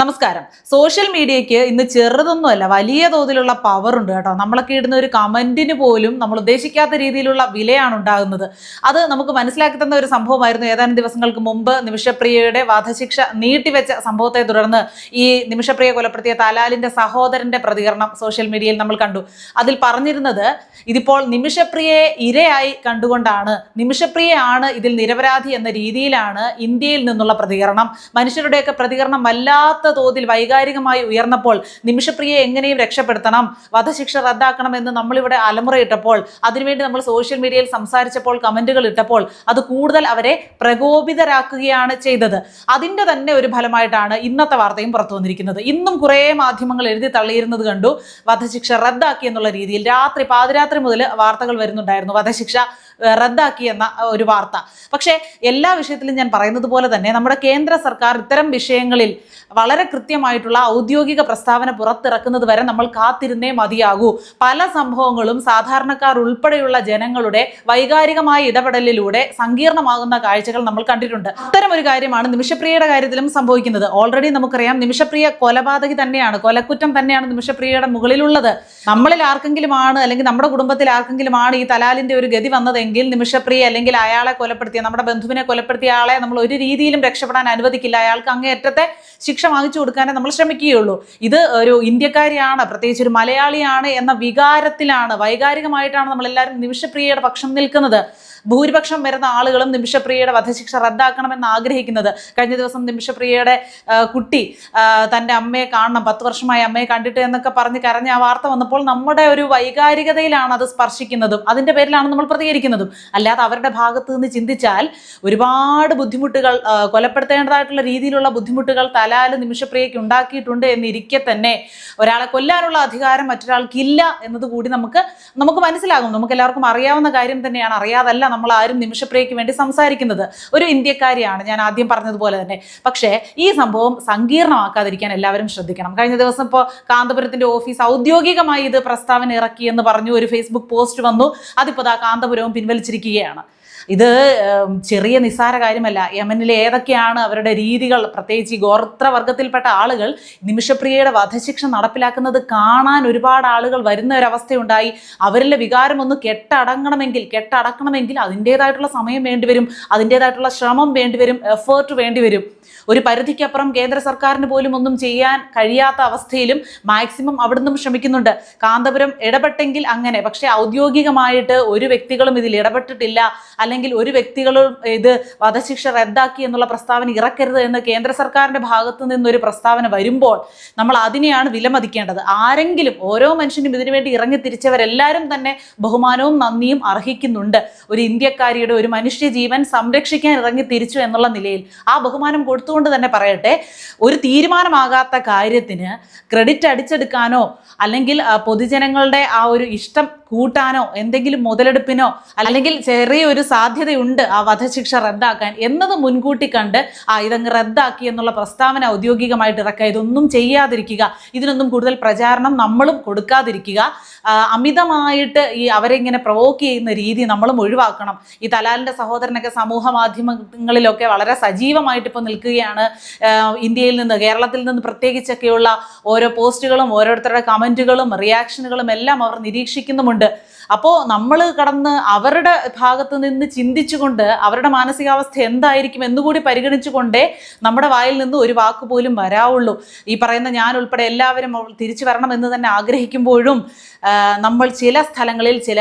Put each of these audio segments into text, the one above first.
നമസ്കാരം. സോഷ്യൽ മീഡിയയ്ക്ക് ഇന്ന് ചെറുതൊന്നുമല്ല വലിയ തോതിലുള്ള പവർ ഉണ്ട് കേട്ടോ. നമ്മളൊക്കെ ഇടുന്ന ഒരു കമന്റിന് പോലും നമ്മൾ ഉദ്ദേശിക്കാത്ത രീതിയിലുള്ള വിലയാണ് ഉണ്ടാകുന്നത്. അത് നമുക്ക് മനസ്സിലാക്കി തന്ന ഒരു സംഭവമായിരുന്നു. ഏതാനും ദിവസങ്ങൾക്ക് മുമ്പ് നിമിഷപ്രിയയുടെ വധശിക്ഷ നീട്ടിവെച്ച സംഭവത്തെ തുടർന്ന് ഈ നിമിഷപ്രിയ കൊലപ്പെടുത്തിയ തലാലിന്റെ സഹോദരന്റെ പ്രതികരണം സോഷ്യൽ മീഡിയയിൽ നമ്മൾ കണ്ടു. അതിൽ പറഞ്ഞിരുന്നത് ഇതിപ്പോൾ നിമിഷപ്രിയയെ ഇരയായി കണ്ടുകൊണ്ടാണ് നിമിഷപ്രിയയാണ് ഇതിൽ നിരപരാധി എന്ന രീതിയിലാണ് ഇന്ത്യയിൽ നിന്നുള്ള പ്രതികരണം. മനുഷ്യരുടെയൊക്കെ പ്രതികരണം വല്ലാത്ത തോതിൽ വൈകാരികമായി ഉയർന്നപ്പോൾ നിമിഷപ്രിയെ എങ്ങനെയും രക്ഷപ്പെടുത്തണം വധശിക്ഷ റദ്ദാക്കണമെന്ന് നമ്മളിവിടെ അലമുറയിട്ടപ്പോൾ അതിനുവേണ്ടി നമ്മൾ സോഷ്യൽ മീഡിയയിൽ സംസാരിച്ചപ്പോൾ കമന്റുകൾ ഇട്ടപ്പോൾ അത് കൂടുതൽ അവരെ പ്രകോപിതരാക്കുകയാണ് ചെയ്തത്. അതിന്റെ തന്നെ ഒരു ഫലമായിട്ടാണ് ഇന്നത്തെ വാർത്തയും പുറത്തു വന്നിരിക്കുന്നത്. ഇന്നും കുറേ മാധ്യമങ്ങൾ എഴുതി തള്ളിയിരുന്നത് കണ്ടു വധശിക്ഷ റദ്ദാക്കി എന്നുള്ള രീതിയിൽ. രാത്രി പാതിരാത്രി മുതൽ വാർത്തകൾ വരുന്നുണ്ടായിരുന്നു വധശിക്ഷ റദ്ദാക്കി എന്ന ഒരു വാർത്ത. പക്ഷേ എല്ലാ വിഷയത്തിലും ഞാൻ പറയുന്നത് പോലെ തന്നെ നമ്മുടെ കേന്ദ്ര സർക്കാർ ഇത്തരം വിഷയങ്ങളിൽ വളരെ കൃത്യമായിട്ടുള്ള ഔദ്യോഗിക പ്രസ്താവന പുറത്തിറക്കുന്നത് വരെ നമ്മൾ കാത്തിരുന്നേ മതിയാകൂ. പല സംഭവങ്ങളും സാധാരണക്കാർ ഉൾപ്പെടെയുള്ള ജനങ്ങളുടെ വൈകാരികമായ ഇടപെടലിലൂടെ സങ്കീർണമാകുന്ന കാഴ്ചകൾ നമ്മൾ കണ്ടിട്ടുണ്ട്. അത്തരം ഒരു കാര്യമാണ് നിമിഷപ്രിയയുടെ കാര്യത്തിലും സംഭവിക്കുന്നത്. ഓൾറെഡി നമുക്കറിയാം നിമിഷപ്രിയ കൊലപാതകി തന്നെയാണ്. കൊലക്കുറ്റം തന്നെയാണ് നിമിഷപ്രിയയുടെ മുകളിലുള്ളത്. നമ്മളിൽ ആർക്കെങ്കിലും ആണ് അല്ലെങ്കിൽ നമ്മുടെ കുടുംബത്തിൽ ആർക്കെങ്കിലും ആണ് ഈ തലാലിന്റെ ഒരു ഗതി വന്നതെങ്കിൽ നിമിഷപ്രിയ അല്ലെങ്കിൽ അയാളെ കൊലപ്പെടുത്തിയ നമ്മുടെ ബന്ധുവിനെ കൊലപ്പെടുത്തിയ ആളെ നമ്മൾ ഒരു രീതിയിലും രക്ഷപ്പെടാൻ അനുവദിക്കില്ല. അയാൾക്ക് അങ്ങേയറ്റത്തെ ശിക്ഷ വാങ്ങിച്ചു കൊടുക്കാനേ നമ്മൾ ശ്രമിക്കുകയുള്ളൂ. ഇത് ഒരു ഇന്ത്യക്കാരിയാണ് പ്രത്യേകിച്ച് ഒരു മലയാളിയാണ് എന്ന വികാരത്തിലാണ് വൈകാരികമായിട്ടാണ് നമ്മളെല്ലാവരും നിമിഷപ്രിയയുടെ പക്ഷം നിൽക്കുന്നത്. ഭൂരിപക്ഷം വരുന്ന ആളുകളും നിമിഷപ്രിയയുടെ വധശിക്ഷ റദ്ദാക്കണമെന്ന് ആഗ്രഹിക്കുന്നത്. കഴിഞ്ഞ ദിവസം നിമിഷപ്രിയയുടെ കുട്ടി തന്റെ അമ്മയെ കാണണം പത്ത് വർഷമായി അമ്മയെ കണ്ടിട്ട് എന്നൊക്കെ പറഞ്ഞ് കരഞ്ഞ ആ വാർത്ത വന്നപ്പോൾ നമ്മുടെ ഒരു വൈകാരികതയിലാണ് അത് സ്പർശിക്കുന്നതും അതിന്റെ പേരിലാണ് നമ്മൾ പ്രതികരിക്കുന്നതും. അല്ലാതെ അവരുടെ ഭാഗത്ത് നിന്ന് ചിന്തിച്ചാൽ ഒരുപാട് ബുദ്ധിമുട്ടുകൾ കൊലപ്പെടുത്തേണ്ടതായിട്ടുള്ള രീതിയിലുള്ള ബുദ്ധിമുട്ടുകൾ തലാൽ നിമിഷപ്രിയയ്ക്ക് ഉണ്ടാക്കിയിട്ടുണ്ട് എന്നിരിക്കെ തന്നെ. ഒരാളെ കൊല്ലാനുള്ള അധികാരം മറ്റൊരാൾക്കില്ല എന്നതുകൂടി നമുക്ക് നമുക്ക് മനസ്സിലാകും നമുക്ക് എല്ലാവർക്കും അറിയാവുന്ന കാര്യം തന്നെയാണ്. അറിയാതല്ല നമ്മൾ ആരും നിമിഷപ്രിയയ്ക്ക് വേണ്ടി സംസാരിക്കുന്നത്. ഒരു ഇന്ത്യക്കാരിയാണ്. ഞാൻ ആദ്യം പറഞ്ഞതുപോലെ തന്നെ. പക്ഷേ ഈ സംഭവം സങ്കീർണമാക്കാതിരിക്കാൻ എല്ലാവരും ശ്രദ്ധിക്കണം. കഴിഞ്ഞ ദിവസം ഇപ്പോൾ കാന്തപുരത്തിന്റെ ഓഫീസ് ഔദ്യോഗികമായി ഇത് പ്രസ്താവന ഇറക്കി എന്ന് പറഞ്ഞു ഒരു ഫേസ്ബുക്ക് പോസ്റ്റ് വന്നു. അതിപ്പോൾ ആ കാന്തപുരവും പിൻവലിച്ചിരിക്കുകയാണ്. ഇത് ചെറിയ നിസ്സാര കാര്യമല്ല. യമനിലെ ഏതൊക്കെയാണ് അവരുടെ രീതികൾ? പ്രത്യേകിച്ച് ഈ ഗോത്രവർഗത്തിൽപ്പെട്ട ആളുകൾ നിമിഷപ്രിയയുടെ വധശിക്ഷ നടപ്പിലാക്കുന്നത് കാണാൻ ഒരുപാട് ആളുകൾ വരുന്ന ഒരവസ്ഥയുണ്ടായി. അവരിലെ വികാരം ഒന്ന് കെട്ടടങ്ങണമെങ്കിൽ കെട്ടടക്കണമെങ്കിൽ അതിന്റേതായിട്ടുള്ള സമയം വേണ്ടിവരും അതിന്റേതായിട്ടുള്ള ശ്രമം വേണ്ടിവരും എഫേർട്ട് വേണ്ടിവരും. ഒരു പരിധിക്കപ്പുറം കേന്ദ്ര സർക്കാരിന് പോലും ഒന്നും ചെയ്യാൻ കഴിയാത്ത അവസ്ഥയിലും മാക്സിമം അവിടുന്ന് ശ്രമിക്കുന്നുണ്ട്. കാന്തപുരം ഇടപെട്ടെങ്കിൽ അങ്ങനെ. പക്ഷേ ഔദ്യോഗികമായിട്ട് ഒരു വ്യക്തികളും ഇതിൽ ഇടപെട്ടിട്ടില്ല. അല്ലെങ്കിൽ ഒരു വ്യക്തികളും ഇത് വധശിക്ഷ റദ്ദാക്കി എന്നുള്ള പ്രസ്താവന ഇറക്കരുത് എന്ന് കേന്ദ്ര സർക്കാരിന്റെ ഭാഗത്തു നിന്നൊരു പ്രസ്താവന വരുമ്പോൾ നമ്മൾ അതിനെയാണ് വിലമതിക്കേണ്ടത്. ആരെങ്കിലും ഓരോ മനുഷ്യനും ഇതിനുവേണ്ടി ഇറങ്ങി തിരിച്ചവരെല്ലാവരും തന്നെ ബഹുമാനവും നന്ദിയും അർഹിക്കുന്നുണ്ട്. ഒരു ഇന്ത്യക്കാരിയുടെ ഒരു മനുഷ്യ ജീവൻ സംരക്ഷിക്കാൻ ഇറങ്ങി തിരിച്ചു എന്നുള്ള നിലയിൽ ആ ബഹുമാനം കൊടുത്തുകൊണ്ട് തന്നെ പറയട്ടെ ഒരു തീരുമാനമാകാത്ത കാര്യത്തിന് ക്രെഡിറ്റ് അടിച്ചെടുക്കാനോ അല്ലെങ്കിൽ പൊതുജനങ്ങളുടെ ആ ഒരു ഇഷ്ടം കൂട്ടാനോ എന്തെങ്കിലും മുതലെടുപ്പിനോ അല്ലെങ്കിൽ ചെറിയൊരു സാധ്യതയുണ്ട് ആ വധശിക്ഷ റദ്ദാക്കാൻ എന്നത് മുൻകൂട്ടി കണ്ട് ആ ഇതങ്ങ് റദ്ദാക്കി എന്നുള്ള പ്രസ്താവന ഔദ്യോഗികമായിട്ട് ഇറക്കുക. ഇതൊന്നും ചെയ്യാതിരിക്കുക. ഇതിനൊന്നും കൂടുതൽ പ്രചാരണം നമ്മളും കൊടുക്കാതിരിക്കുക. അമിതമായിട്ട് ഈ അവരെ ഇങ്ങനെ പ്രൊവോക്ക് ചെയ്യുന്ന രീതി നമ്മളും ഒഴിവാക്കണം. ഈ തലാലിന്റെ സഹോദരനൊക്കെ സമൂഹ മാധ്യമങ്ങളിലൊക്കെ വളരെ സജീവമായിട്ട് ഇപ്പോൾ നിൽക്കുകയാണ്. ഇന്ത്യയിൽ നിന്ന് കേരളത്തിൽ നിന്ന് പ്രത്യേകിച്ചൊക്കെയുള്ള ഓരോ പോസ്റ്റുകളും ഓരോരുത്തരുടെ കമന്റുകളും റിയാക്ഷനുകളും എല്ലാം അവർ നിരീക്ഷിക്കുന്നുമുണ്ട്. അപ്പോൾ നമ്മൾ കടന്ന് അവരുടെ ഭാഗത്ത് നിന്ന് ചിന്തിച്ചുകൊണ്ട് അവരുടെ മാനസികാവസ്ഥ എന്തായിരിക്കും എന്നുകൂടി പരിഗണിച്ചുകൊണ്ടേ നമ്മുടെ വായിൽ നിന്ന് ഒരു വാക്ക് പോലും വരാവുള്ളൂ. ഈ പറയുന്ന ഞാൻ ഉൾപ്പെടെ എല്ലാവരും തിരിച്ചു വരണം എന്ന് തന്നെ ആഗ്രഹിക്കുമ്പോഴും നമ്മൾ ചില സ്ഥലങ്ങളിൽ ചില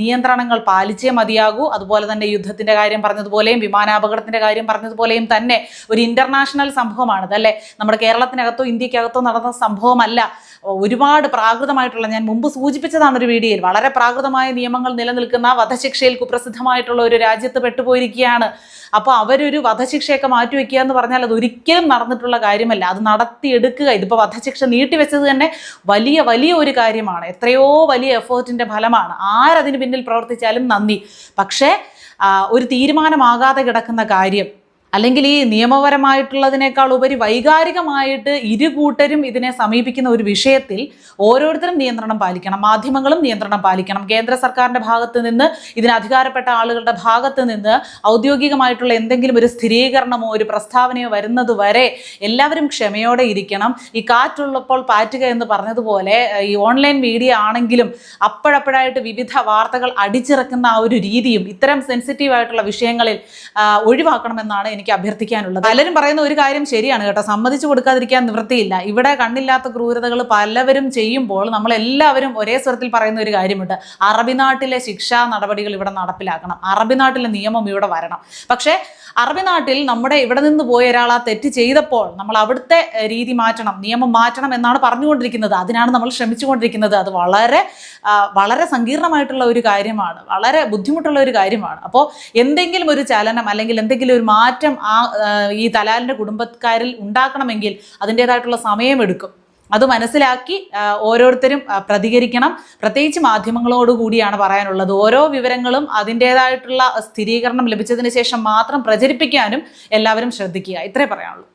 നിയന്ത്രണങ്ങൾ പാലിച്ചേ മതിയാകൂ. അതുപോലെ തന്നെ യുദ്ധത്തിന്റെ കാര്യം പറഞ്ഞതുപോലെയും വിമാനാപകടത്തിന്റെ കാര്യം പറഞ്ഞതുപോലെയും തന്നെ ഒരു ഇന്റർനാഷണൽ സംഭവമാണിത് അല്ലേ? നമ്മുടെ കേരളത്തിനകത്തോ ഇന്ത്യക്കകത്തോ നടന്ന സംഭവമല്ല. ഒരുപാട് പ്രാകൃതമായിട്ടുള്ള ഞാൻ മുമ്പ് സൂചിപ്പിച്ചതാണ് ഒരു വീഡിയോയിൽ വളരെ പ്രാകൃതമായ നിയമങ്ങൾ നിലനിൽക്കുന്ന വധശിക്ഷയിൽ കുപ്രസിദ്ധമായിട്ടുള്ള ഒരു രാജ്യത്ത് പെട്ടുപോയിരിക്കുകയാണ്. അപ്പോൾ അവരൊരു വധശിക്ഷയൊക്കെ മാറ്റിവെക്കുക എന്ന് പറഞ്ഞാൽ അത് ഒരിക്കലും നടന്നിട്ടുള്ള കാര്യമല്ല. അത് നടത്തിയെടുക്കുക. ഇതിപ്പോൾ വധശിക്ഷ നീട്ടിവെച്ചത് തന്നെ വലിയ വലിയ ഒരു കാര്യമാണ്. എത്രയോ വലിയ എഫേർട്ടിന്റെ ഫലമാണ്. ആരതിന് പിന്നിൽ പ്രവർത്തിച്ചാലും നന്ദി. പക്ഷേ ഒരു തീരുമാനമാകാതെ കിടക്കുന്ന കാര്യം അല്ലെങ്കിൽ ഈ നിയമപരമായിട്ടുള്ളതിനേക്കാൾ ഉപരി വൈകാരികമായിട്ട് ഇരു കൂട്ടരും ഇതിനെ സമീപിക്കുന്ന ഒരു വിഷയത്തിൽ ഓരോരുത്തരും നിയന്ത്രണം പാലിക്കണം മാധ്യമങ്ങളും നിയന്ത്രണം പാലിക്കണം. കേന്ദ്ര സർക്കാരിന്റെ ഭാഗത്ത് നിന്ന് ഇതിന് അധികാരപ്പെട്ട ആളുകളുടെ ഭാഗത്ത് നിന്ന് ഔദ്യോഗികമായിട്ടുള്ള എന്തെങ്കിലും ഒരു സ്ഥിരീകരണമോ ഒരു പ്രസ്താവനയോ വരുന്നത് വരെ എല്ലാവരും ക്ഷമയോടെ ഇരിക്കണം. ഈ കാറ്റുള്ളപ്പോൾ പാറ്റുക എന്ന് പറഞ്ഞതുപോലെ ഈ ഓൺലൈൻ മീഡിയ ആണെങ്കിലും അപ്പോഴപ്പോഴായിട്ട് വിവിധ വാർത്തകൾ അടിച്ചിറക്കുന്ന ആ ഒരു രീതിയും ഇത്തരം സെൻസിറ്റീവ് ആയിട്ടുള്ള വിഷയങ്ങളിൽ ഒഴിവാക്കണമെന്നാണ് എനിക്ക് അഭ്യർത്ഥിക്കാനുള്ളത്. പലരും പറയുന്ന ഒരു കാര്യം ശരിയാണ് കേട്ടോ. സമ്മതിച്ചു കൊടുക്കാതിരിക്കാൻ നിവൃത്തിയില്ല. ഇവിടെ കണ്ണില്ലാത്ത ക്രൂരതകൾ പലവരും ചെയ്യുമ്പോൾ നമ്മൾ എല്ലാവരും ഒരേ സ്വരത്തിൽ പറയുന്ന ഒരു കാര്യമുണ്ട്. അറബി നാട്ടിലെ ശിക്ഷാ നടപടികൾ ഇവിടെ നടപ്പിലാക്കണം. അറബി നാട്ടിലെ നിയമം ഇവിടെ വരണം. പക്ഷേ അറബി നാട്ടിൽ നമ്മുടെ ഇവിടെ നിന്ന് പോയ ഒരാൾ ആ തെറ്റ് ചെയ്തപ്പോൾ നമ്മൾ അവിടുത്തെ രീതി മാറ്റണം നിയമം മാറ്റണം എന്നാണ് പറഞ്ഞുകൊണ്ടിരിക്കുന്നത്. അതിനാണ് നമ്മൾ ശ്രമിച്ചുകൊണ്ടിരിക്കുന്നത്. അത് വളരെ വളരെ സങ്കീർണമായിട്ടുള്ള ഒരു കാര്യമാണ്. വളരെ ബുദ്ധിമുട്ടുള്ള ഒരു കാര്യമാണ്. അപ്പോൾ എന്തെങ്കിലും ഒരു ചലനം അല്ലെങ്കിൽ എന്തെങ്കിലും ഒരു മാറ്റം ആ ആ, ഈ തലാലിന്റെ കുടുംബക്കാരിൽ ഉണ്ടാക്കണമെങ്കിൽ അതിന്റെതായിട്ടുള്ള സമയമെടുക്കും അത് മനസ്സിലാക്കി ഓരോരുത്തരും പ്രതികരിക്കണം. പ്രത്യേകിച്ച് മാധ്യമങ്ങളോട് കൂടിയാണ് പറയാനുള്ളത്. ഓരോ വിവരങ്ങളും അതിന്റെതായിട്ടുള്ള സ്ഥിരീകരണം ലഭിച്ചതിന് ശേഷം മാത്രം പ്രചരിപ്പിക്കാനും എല്ലാവരും ശ്രദ്ധിക്കുക. ഇത്രേ പറയാനുള്ളൂ.